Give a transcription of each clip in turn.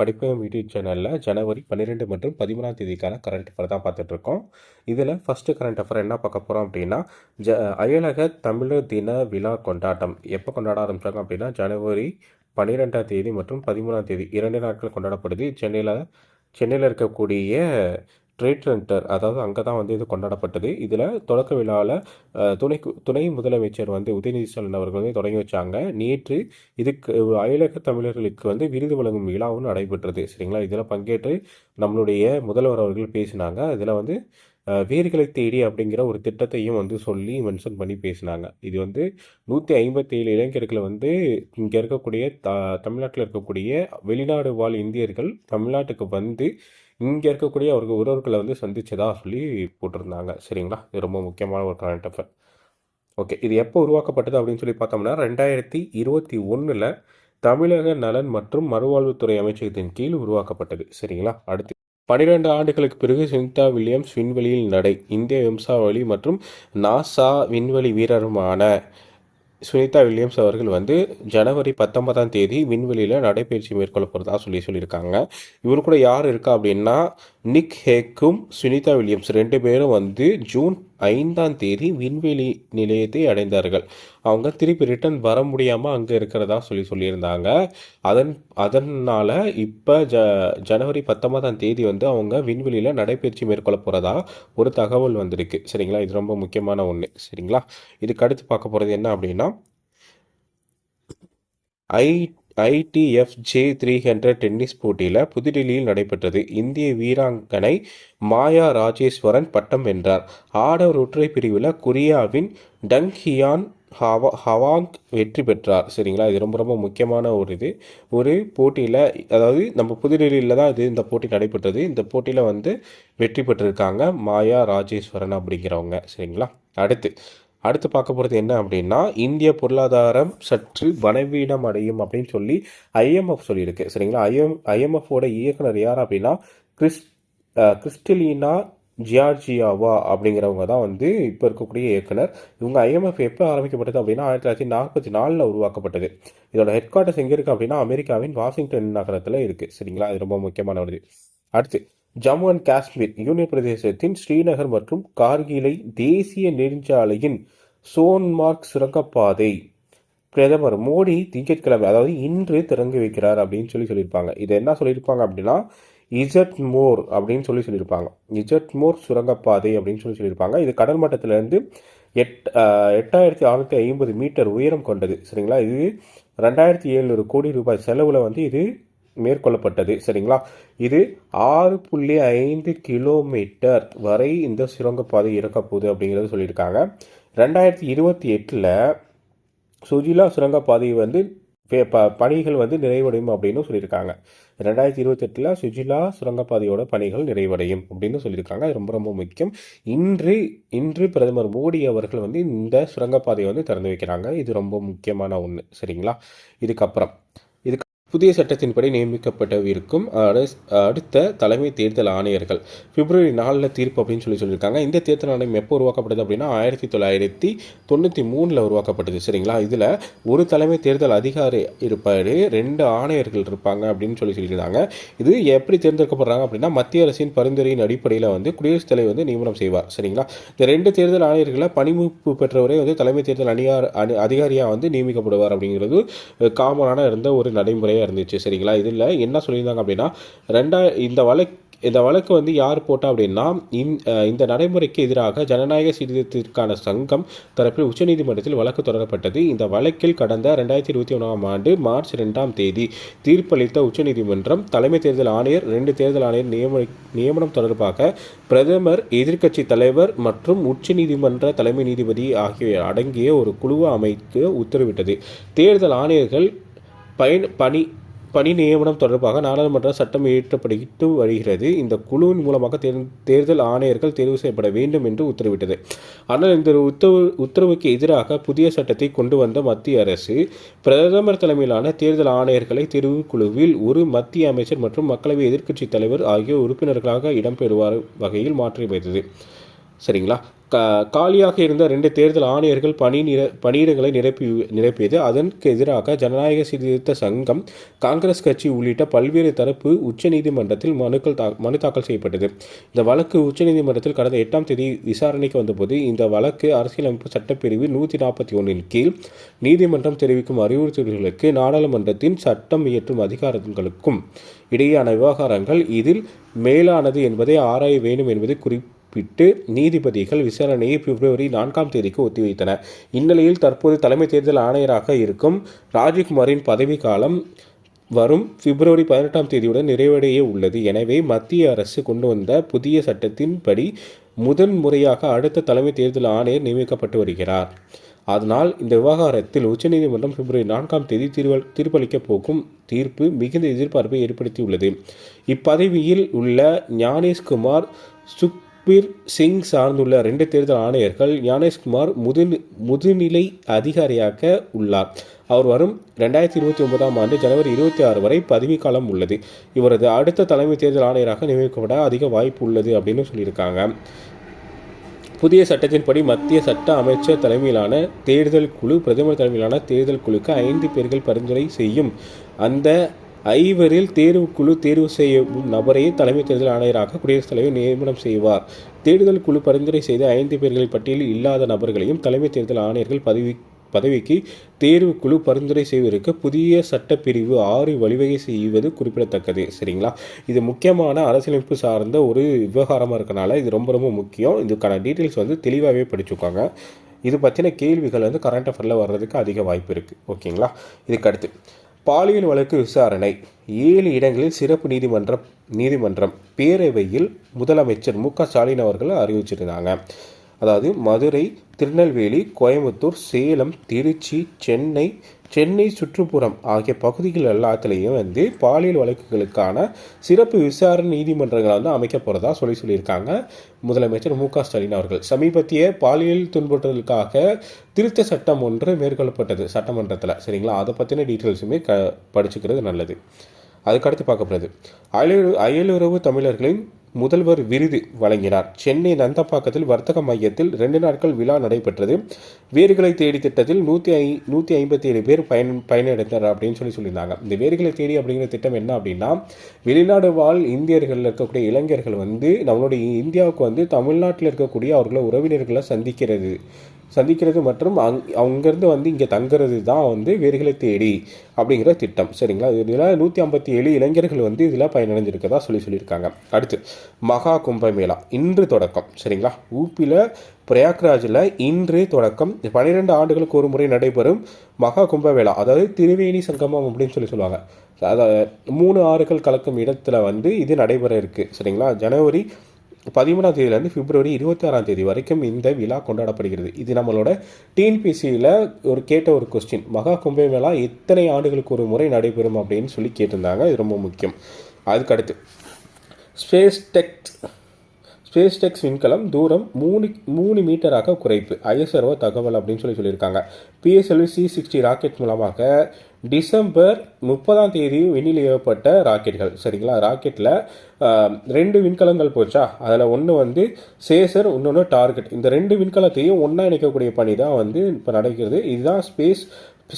படிப்பகம் YouTube சேனலில் ஜனவரி பன்னிரெண்டு மற்றும் பதிமூணாம் தேதிக்கான கரண்ட் அஃபர் தான் பார்த்துட்ருக்கோம். இதில் ஃபஸ்ட்டு கரண்ட் அஃபர் என்ன பார்க்க போகிறோம் அப்படின்னா ஜ அயலக தமிழர் தின விழா கொண்டாட்டம். எப்போ கொண்டாட ஆரம்பித்தாங்க அப்படின்னா ஜனவரி பன்னிரெண்டாம் தேதி மற்றும் பதிமூணாம் தேதி இரண்டு நாட்கள் கொண்டாடப்படுது. சென்னையில் சென்னையில் இருக்கக்கூடிய ட்ரேட் சென்டர் அதாவது அங்கே தான் வந்து இது கொண்டாடப்பட்டது. இதில் தொடக்க விழாவில் துணை துணை முதலமைச்சர் வந்து உதயநிதி ஸ்டாலின் அவர்கள் வந்து தொடங்கி வச்சாங்க. நேற்று இதுக்கு அயலக தமிழர்களுக்கு வந்து விருது வழங்கும் விழாவும் நடைபெற்றது. சரிங்களா? இதில் பங்கேற்று நம்மளுடைய முதல்வர் அவர்கள் பேசினாங்க. இதில் வந்து வேர்களை தேடி அப்படிங்கிற ஒரு திட்டத்தையும் வந்து சொல்லி மென்ஷன் பண்ணி பேசினாங்க. இது வந்து நூற்றி ஐம்பத்தேழு இளைஞர்களை வந்து இங்கே இருக்கக்கூடிய த தமிழ்நாட்டில் இருக்கக்கூடிய வெளிநாடு வாழ் இந்தியர்கள் தமிழ்நாட்டுக்கு வந்து இங்கே இருக்கக்கூடிய அவர்கள் உறவுகளை வந்து சந்திச்சதாக சொல்லி போட்டிருந்தாங்க. சரிங்களா? இது ரொம்ப முக்கியமான ஒரு கரண்ட் அஃபேர் ஓகே இது எப்போ உருவாக்கப்பட்டது அப்படின்னு சொல்லி பார்த்தோம்னா ரெண்டாயிரத்தி இருபத்தி ஒன்றில் தமிழக நலன் மற்றும் மறுவாழ்வுத்துறை அமைச்சகத்தின் கீழ் உருவாக்கப்பட்டது. சரிங்களா? அடுத்து பனிரெண்டு ஆண்டுகளுக்கு பிறகு சுனிதா வில்லியம்ஸ் விண்வெளியில் நடை இந்திய வம்சாவளி மற்றும் நாசா விண்வெளி வீரருமான சுனிதா வில்லியம்ஸ் அவர்கள் வந்து ஜனவரி பத்தொன்பதாம் தேதி விண்வெளியில் நடைபயிற்சி மேற்கொள்ள போகிறதா சொல்லி சொல்லியிருக்காங்க. இவர் கூட யார் இருக்கா அப்படின்னா நிக் ஹேக்கும் சுனிதா வில்லியம்ஸ் ரெண்டு பேரும் வந்து ஜூன் ஐந்தாம் தேதி விண்வெளி நிலையத்தை அடைந்தார்கள். அவங்க திருப்பி ரிட்டர்ன் வர முடியாமல் அங்கே இருக்கிறதா சொல்லி சொல்லியிருந்தாங்க. அதன் அதனால் இப்போ ஜ ஜனவரி பத்தொன்பதாம் தேதி வந்து அவங்க விண்வெளியில் நடைபயிற்சி மேற்கொள்ள போகிறதா ஒரு தகவல் வந்திருக்கு. சரிங்களா? இது ரொம்ப முக்கியமான ஒன்று சரிங்களா? இதுக்கு அடுத்து பார்க்க போகிறது என்ன அப்படின்னா I ITF J three hundred tennis போட்டியில் புதுடில்லியில் நடைபெற்றது. இந்திய வீராங்கனை மாயா ராஜேஸ்வரன் பட்டம் வென்றார். ஆடவர் ஒற்றை பிரிவில் கொரியாவின் டங் ஹியான் ஹவா ஹவாங் வெற்றி பெற்றார். சரிங்களா? இது ரொம்ப ரொம்ப முக்கியமான ஒரு இது. ஒரு போட்டியில் அதாவது நம்ம புதுடெல்லியில் தான் இது இந்த போட்டி நடைபெற்றது. இந்த போட்டியில் வந்து வெற்றி பெற்றிருக்காங்க மாயா ராஜேஸ்வரன் அப்படிங்கிறவங்க. சரிங்களா? அடுத்து அடுத்து பார்க்க போகிறது என்ன அப்படின்னா இந்திய பொருளாதாரம் சற்று பலவீனம் அடையும் அப்படின்னு சொல்லி ஐஎம்எஃப் சொல்லியிருக்கு. சரிங்களா? ஐஎம் ஐஎம்எஃபோட இயக்குனர் யார் அப்படின்னா கிறிஸ் கிறிஸ்டலினா ஜியார்ஜியாவா அப்படிங்கிறவங்க தான் வந்து இப்போ இருக்கக்கூடிய இயக்குனர். இவங்க ஐஎம்எஃப் எப்போ ஆரம்பிக்கப்பட்டது அப்படின்னா ஆயிரத்தி தொள்ளாயிரத்தி நாற்பத்தி நாலில் உருவாக்கப்பட்டது. இதோட ஹெட் குவார்ட்டர்ஸ் எங்கே இருக்குது அப்படின்னா அமெரிக்காவின் வாஷிங்டன் நகரத்தில் இருக்குது சரிங்களா? அது ரொம்ப முக்கியமான ஒரு இது. அடுத்து ஜம்மு அண்ட் காஷ்மீர் யூனியன் பிரதேசத்தின் ஸ்ரீநகர் மற்றும் கார்கிலை தேசிய நெடுஞ்சாலையின் சோன்மார்க் சுரங்கப்பாதை. பிரதமர் மோடி திங்கட்கிழமை அதாவது இன்று திறந்து வைக்கிறார் அப்படின்னு சொல்லி சொல்லியிருப்பாங்க. இது என்ன சொல்லியிருப்பாங்க அப்படின்னா இசட் மோர் அப்படின்னு சொல்லி சொல்லியிருப்பாங்க. இசட் மோர் சுரங்கப்பாதை அப்படின்னு சொல்லி சொல்லியிருப்பாங்க. இது கடல் மட்டத்திலிருந்து எட் எட்டாயிரத்தி அறுநூற்றி ஐம்பது மீட்டர் உயரம் கொண்டது. சரிங்களா? இது ரெண்டாயிரத்தி எழுநூறு கோடி ரூபாய் செலவில் வந்து இது மேற்கொள்ளப்பட்டது. சரிங்களா? இது ஆறு புள்ளி ஐந்து கிலோமீட்டர் வரை இந்த சுரங்கப்பாதை இருக்க போகுது அப்படிங்கிறது சொல்லியிருக்காங்க. ரெண்டாயிரத்தி இருபத்தி எட்டில் சுஜிலா சுரங்கப்பாதை வந்து பே- ப- பணிகள் வந்து நிறைவடையும் அப்படின்னு சொல்லியிருக்காங்க. ரெண்டாயிரத்தி இருபத்தெட்டில் சுஜிலா சுரங்கப்பாதையோட பணிகள் நிறைவடையும் அப்படின்னு சொல்லியிருக்காங்க. அது ரொம்ப ரொம்ப முக்கியம். இன்று இன்று பிரதமர் மோடி அவர்கள் வந்து இந்த சுரங்கப்பாதையை வந்து திறந்து வைக்கிறாங்க. இது ரொம்ப முக்கியமான ஒன்று சரிங்களா? இதுக்கப்புறம் புதிய சட்டத்தின்படி நியமிக்கப்பட்டவிருக்கும் அடு- அடுத்த தலைமை தேர்தல் ஆணையர்கள். பிப்ரவரி நாலில் தீர்ப்பு அப்படின்னு சொல்லி சொல்லியிருக்காங்க. இந்த தேர்தல் ஆணையம் எப்போ உருவாக்கப்பட்டது அப்படின்னா ஆயிரத்தி தொள்ளாயிரத்தி தொண்ணூற்றி மூணில் உருவாக்கப்பட்டது. சரிங்களா? இதில் ஒரு தலைமை தேர்தல் அதிகாரி இருப்பார் ரெண்டு ஆணையர்கள் இருப்பாங்க அப்படின்னு சொல்லி சொல்லியிருந்தாங்க இது எப்படி தேர்ந்தெடுக்கப்படுறாங்க அப்படின்னா மத்திய அரசின் பரிந்துரையின் அடிப்படையில் வந்து குடியரசுத் தலைவர் வந்து நியமனம் செய்வார். சரிங்களா? இந்த ரெண்டு தேர்தல் ஆணையர்களை பணிமுப்பு பெற்றவரே வந்து தலைமை தேர்தல் அணியார் அணி அதிகாரியாக வந்து நியமிக்கப்படுவார் அப்படிங்கிறது காமனான இருந்த ஒரு நடைமுறை இருந்துச்சு. சரிங்களா? இதில் என்ன சொல்லியிருந்தாங்க அப்படின்னா ரெண்டா இந்த வழக்கு இந்த வழக்கு வந்து யார் போட்டா அப்படின்னா இந்த நடைமுறைக்கு எதிராக ஜனநாயக சீர்திருத்தத்திற்கான சங்கம் தரப்பில் உச்சநீதிமன்றத்தில் வழக்கு தொடரப்பட்டது. இந்த வழக்கில் கடந்த ரெண்டாயிரத்தி இருபத்தி ஒன்றாம் ஆண்டு மார்ச் ரெண்டாம் தேதி தீர்ப்பளித்த உச்சநீதிமன்றம் தலைமை தேர்தல் ஆணையர் ரெண்டு தேர்தல் ஆணையர் நியமன நியமனம் தொடர்பாக பிரதமர் எதிர்க்கட்சி தலைவர் மற்றும் உச்சநீதிமன்ற தலைமை நீதிபதி ஆகிய அடங்கிய ஒரு குழுவை அமைக்க உத்தரவிட்டது. தேர்தல் ஆணையர்கள் பயன் பணி பணி நியமனம் தொடர்பாக நாடாளுமன்ற சட்டம் இயற்றப்பட்டு வருகிறது. இந்த குழுவின் மூலமாக தேர் தேர்தல் ஆணையர்கள் தேர்வு செய்யப்பட வேண்டும் என்று உத்தரவிட்டது. ஆனால் இந்த உத்தரவு உத்தரவுக்கு எதிராக புதிய சட்டத்தை கொண்டு வந்த மத்திய அரசு பிரதமர் தலைமையிலான தேர்தல் ஆணையர்களை தேர்வு குழுவில் ஒரு மத்திய அமைச்சர் மற்றும் மக்களவை எதிர்க்கட்சி தலைவர் ஆகிய உறுப்பினர்களாக இடம்பெறுவார் வகையில் மாற்றி வைத்தது சரிங்களா? க காலியாக இருந்த ரெண்டு தேர்தல் ஆணையர்கள் பணி நிர பணியிடங்களை நிரப்பி நிரப்பியது. அதற்கு எதிராக ஜனநாயக சீர்திருத்த சங்கம் காங்கிரஸ் கட்சி உள்ளிட்ட பல்வேறு தரப்பு உச்சநீதிமன்றத்தில் மனுக்கள் தா மனு தாக்கல் செய்யப்பட்டது. இந்த வழக்கு உச்சநீதிமன்றத்தில் கடந்த எட்டாம் தேதி விசாரணைக்கு வந்தபோது இந்த வழக்கு அரசியலமைப்பு சட்டப்பிரிவு நூற்றி நாற்பத்தி ஒன்றின் கீழ் நீதிமன்றம் தெரிவிக்கும் அறிவுறுத்தல்களுக்கு நாடாளுமன்றத்தின் சட்டம் இயற்றும் அதிகாரங்களுக்கும் இடையேயான விவகாரங்கள் இதில் மேலானது என்பதை ஆராய வேண்டும் என்பது குறிப்பிட்டு நீதிபதிகள் விசாரணையை பிப்ரவரி நான்காம் தேதிக்கு ஒத்திவைத்தனர். இந்நிலையில் தற்போது தலைமை தேர்தல் ஆணையராக இருக்கும் ராஜீவ்குமாரின் பதவிக்காலம் வரும் பிப்ரவரி பதினெட்டாம் தேதியுடன் நிறைவடைய உள்ளது. எனவே மத்திய அரசு கொண்டு வந்த புதிய சட்டத்தின்படி முதன் முறையாக அடுத்த தலைமை தேர்தல் ஆணையர் நியமிக்கப்பட்டு வருகிறார். அதனால் இந்த விவகாரத்தில் உச்சநீதிமன்றம் பிப்ரவரி நான்காம் தேதி தீர்வு தீர்ப்பளிக்கப் போகும் தீர்ப்பு மிகுந்த எதிர்பார்ப்பை ஏற்படுத்தியுள்ளது. இப்பதவியில் உள்ள ஞானேஷ்குமார் சுக் சுக்பீர் சிங் சார்ந்துள்ள ரெண்டு தேர்தல் ஆணையர்கள் ஞானேஷ்குமார் முது முதுநிலை அதிகாரியாக உள்ளார். அவர் வரும் ரெண்டாயிரத்தி இருபத்தி ஒன்பதாம் ஆண்டு ஜனவரி இருபத்தி ஆறு வரை பதவிக்காலம் உள்ளது. இவரது அடுத்த தலைமை தேர்தல் ஆணையராக நியமிக்கப்பட அதிக வாய்ப்பு உள்ளது அப்படின்னு சொல்லியிருக்காங்க. புதிய சட்டத்தின்படி மத்திய சட்ட அமைச்சர் தலைமையிலான தேர்தல் குழு பிரதமர் தலைமையிலான தேர்தல் குழுக்கு ஐந்து பேர்கள் பரிந்துரை செய்யும் அந்த ஐவரில் தேர்வுக்குழு தேர்வு செய்யும் நபரையே தலைமை தேர்தல் ஆணையராக குடியரசுத் தலைவர் நியமனம் செய்வார். தேர்தல் குழு பரிந்துரை செய்த ஐந்து பேர்களின் பட்டியலில் இல்லாத நபர்களையும் தலைமை தேர்தல் ஆணையர்கள் பதவி பதவிக்கு தேர்வுக்குழு பரிந்துரை செய்வதற்கு புதிய சட்டப்பிரிவு ஆறு வழிவகை செய்வது குறிப்பிடத்தக்கது. சரிங்களா? இது முக்கியமான அரசியலமைப்பு சார்ந்த ஒரு விவகாரமாக இருக்கனால இது ரொம்ப ரொம்ப முக்கியம். இதுக்கான டீட்டெயில்ஸ் வந்து தெளிவாகவே படிச்சுக்கோங்க. இது பற்றின கேள்விகள் வந்து கரண்ட் அஃபேரில் வர்றதுக்கு அதிக வாய்ப்பு இருக்குது ஓகேங்களா? இதுக்கு அடுத்து. பாலியல் வழக்கு விசாரணை. ஏழு இடங்களில் சிறப்பு நீதிமன்றம் நீதிமன்றம் பேரவையில் முதலமைச்சர் மு க ஸ்டாலின் அவர்கள் அறிவிச்சிருந்தாங்க. அதாவது மதுரை திருநெல்வேலி கோயம்புத்தூர் சேலம் திருச்சி சென்னை சென்னை சுற்றுப்புறம் ஆகிய பகுதிகள் எல்லாத்துலேயும் வந்து பாலியல் வழக்குகளுக்கான சிறப்பு விசாரணை நீதிமன்றங்களை வந்து அமைக்க போகிறதா சொல்லி சொல்லியிருக்காங்க. முதலமைச்சர் மு க ஸ்டாலின் அவர்கள். சமீபத்திய பாலியல் துன்புறுத்தலுக்காக திருத்த சட்டம் ஒன்று மேற்கொள்ளப்பட்டது சட்டமன்றத்தில். சரிங்களா? அதை பற்றின டீட்டெயில்ஸுமே க படிச்சுக்கிறது நல்லது. அதுக்கடுத்து பார்க்கப்படுது அயலு அயலுறவு தமிழர்களின் முதல்வர் விருது வழங்கினார். சென்னை நந்தப்பாக்கத்தில் வர்த்தக மையத்தில் ரெண்டு நாட்கள் விழா நடைபெற்றது. வேர்களை தேடி திட்டத்தில் நூற்றி ஐ நூற்றி ஐம்பத்தி ஏழு பேர் பயன் பயனடைந்தனர் அப்படின்னு சொல்லி சொல்லியிருந்தாங்க. இந்த வேர்களை தேடி அப்படிங்கிற திட்டம் என்ன அப்படின்னா வெளிநாடு வாழ் இந்தியர்கள் இருக்கக்கூடிய இளைஞர்கள் வந்து நம்மளுடைய இந்தியாவுக்கு வந்து தமிழ்நாட்டில் இருக்கக்கூடிய அவர்களை உறவினர்களை சந்திக்கிறது. சந்திக்கிறது மற்றும் அங் அங்கேருந்து வந்து இங்கே தங்குறது தான் வந்து வேர்களை தேடி அப்படிங்கிற திட்டம். சரிங்களா? இதில் நூற்றி ஐம்பத்தி ஏழு இளைஞர்கள் வந்து இதில் பயனடைஞ்சிருக்கதா சொல்லி சொல்லியிருக்காங்க. அடுத்து மகா கும்பமேளா இன்று தொடக்கம். சரிங்களா? ஊப்பியில் பிரயாக்ராஜில் இன்று தொடக்கம். பன்னிரெண்டு ஆண்டுகளுக்கு ஒரு முறை நடைபெறும் மகா கும்பமேளா அதாவது திருவேணி சங்கமம் அப்படின்னு சொல்லி சொல்லுவாங்க. அதாவது மூணு ஆறுகள் கலக்கும் இடத்துல வந்து இது நடைபெற இருக்குது சரிங்களா? ஜனவரி பதிமூணாம் தேதியிலேருந்து பிப்ரவரி இருபத்தி ஆறாம் தேதி வரைக்கும் இந்த விழா கொண்டாடப்படுகிறது. இது நம்மளோட டிஎன்பிசியில் ஒரு கேட்ட ஒரு கொஸ்டின் மகா கும்பமேளா எத்தனை ஆண்டுகளுக்கு ஒரு முறை நடைபெறும் அப்படின்னு சொல்லி கேட்டிருந்தாங்க. இது ரொம்ப முக்கியம். அதுக்கடுத்து ஸ்பேஸ் டெக் ஸ்பேஸ் டெக்ஸ் விண்கலம் தூரம் மூணு மூணு மீட்டராக குறைப்பு. ஐஎஸ்ஆர்ஓ தகவல் அப்படின்னு சொல்லி சொல்லியிருக்காங்க. பிஎஸ்எல்வி சி சிக்ஸ்டி ராக்கெட் மூலமாக டிசம்பர் முப்பதாம் தேதி விண்ணில் ஏவப்பட்ட ராக்கெட்கள் சரிங்களா? ராக்கெட்டில் ரெண்டு விண்கலங்கள் போச்சா? அதில் ஒன்று வந்து சேசர் இன்னொன்று டார்கெட். இந்த ரெண்டு விண்கலத்தையும் ஒன்றா இணைக்கக்கூடிய பணி தான் வந்து இப்போ நடக்கிறது. இதுதான் ஸ்பேஸ்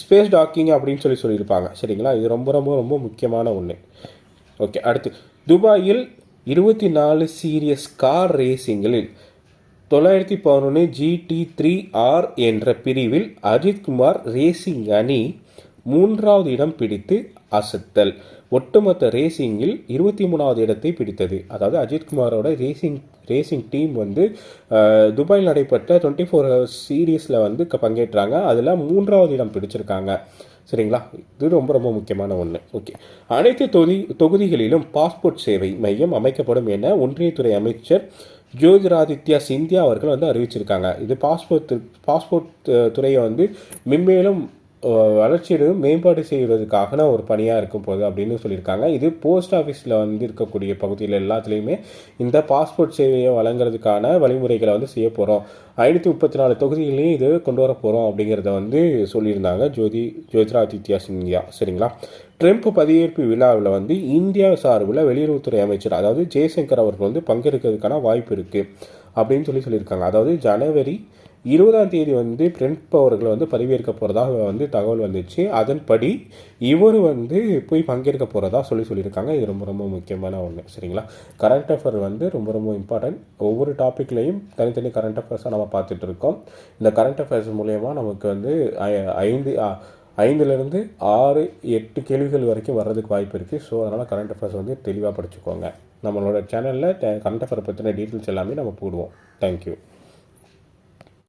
ஸ்பேஸ் டாக்கிங் அப்படின்னு சொல்லி சொல்லியிருப்பாங்க சரிங்களா? இது ரொம்ப ரொம்ப ரொம்ப முக்கியமான ஒன்று ஓகே அடுத்து. துபாயில் இருபத்தி நாலு சீரியஸ் கார் ரேசிங்கில் தொள்ளாயிரத்தி பதினொன்று ஜிடி த்ரீ ஆர் என்ற பிரிவில் அஜித்குமார் ரேசிங் அணி மூன்றாவது இடம் பிடித்து அசத்தல். ஒட்டுமொத்த ரேசிங்கில் இருபத்தி மூணாவது இடத்தை பிடித்தது. அதாவது அஜித்குமாரோட ரேசிங் ரேசிங் டீம் வந்து துபாயில் நடைபெற்ற டுவெண்ட்டி ஃபோர் ஹவர்ஸ் சீரீஸில் வந்து பங்கேற்றாங்க. அதில் மூன்றாவது இடம் பிடிச்சிருக்காங்க. சரிங்களா? இது ரொம்ப ரொம்ப முக்கியமான ஒன்று ஓகே. அனைத்து தொகுதி தொகுதிகளிலும் பாஸ்போர்ட் சேவை மையம் அமைக்கப்படும் என ஒன்றியத்துறை அமைச்சர் ஜோதிராதித்யா சிந்தியா அவர்கள் வந்து அறிவிச்சிருக்காங்க. இது பாஸ்போர்ட் பாஸ்போர்ட் துறையை வந்து மென்மேலும் வளர்ச்சியிலும் மேம்பாடு செய்வதற்கான ஒரு பணியாக இருக்கும் போது அப்படின்னு சொல்லியிருக்காங்க. இது போஸ்ட் ஆஃபீஸில் வந்து இருக்கக்கூடிய பகுதியில் எல்லாத்துலேயுமே இந்த பாஸ்போர்ட் சேவையை வழங்குறதுக்கான வழிமுறைகளை வந்து செய்ய போகிறோம் ஐநூற்றி முப்பத்தி நாலு தொகுதிகளையும் இது கொண்டு வர போகிறோம் அப்படிங்கிறத வந்து சொல்லியிருந்தாங்க ஜோதி ஜோதிராதித்யா சிந்தியா. சரிங்களா? ட்ரம்ப் பதவியேற்பு விழாவில் வந்து இந்தியா சார்பில் வெளியுறவுத்துறை அமைச்சர் அதாவது ஜெய்சங்கர் அவர்கள் வந்து பங்கெடுக்கிறதுக்கான வாய்ப்பு இருக்குது அப்படின்னு சொல்லி சொல்லியிருக்காங்க. அதாவது ஜனவரி இருபதாம் தேதி வந்து ட்ரம்ப் அவர்கள் வந்து பதவியேற்க போகிறதாக வந்து தகவல் வந்துச்சு. அதன்படி இவர் வந்து போய் பங்கேற்க போகிறதா சொல்லி சொல்லியிருக்காங்க. இது ரொம்ப ரொம்ப முக்கியமான ஒன்று சரிங்களா? கரண்ட் அஃபேர் வந்து ரொம்ப ரொம்ப இம்பார்ட்டன்ட் ஒவ்வொரு டாப்பிக்லையும் தனித்தனி கரண்ட் அஃபேர்ஸாக நம்ம பார்த்துட்டு இருக்கோம். இந்த கரண்ட் அஃபேர்ஸ் மூலயமா நமக்கு வந்து ஐ- ஐந்து ஐந்துலேருந்து ஆறு எட்டு கேள்விகள் வரைக்கும் வர்றதுக்கு வாய்ப்பு இருக்குது ஸோ அதனால் கரண்ட் அஃபேர்ஸ் வந்து தெளிவாக படிச்சுக்கோங்க. நம்மளோட சேனலில் கரண்ட் அஃபேர் பற்றின டீட்டெயில்ஸ் எல்லாமே நம்ம போடுவோம். தேங்க்யூ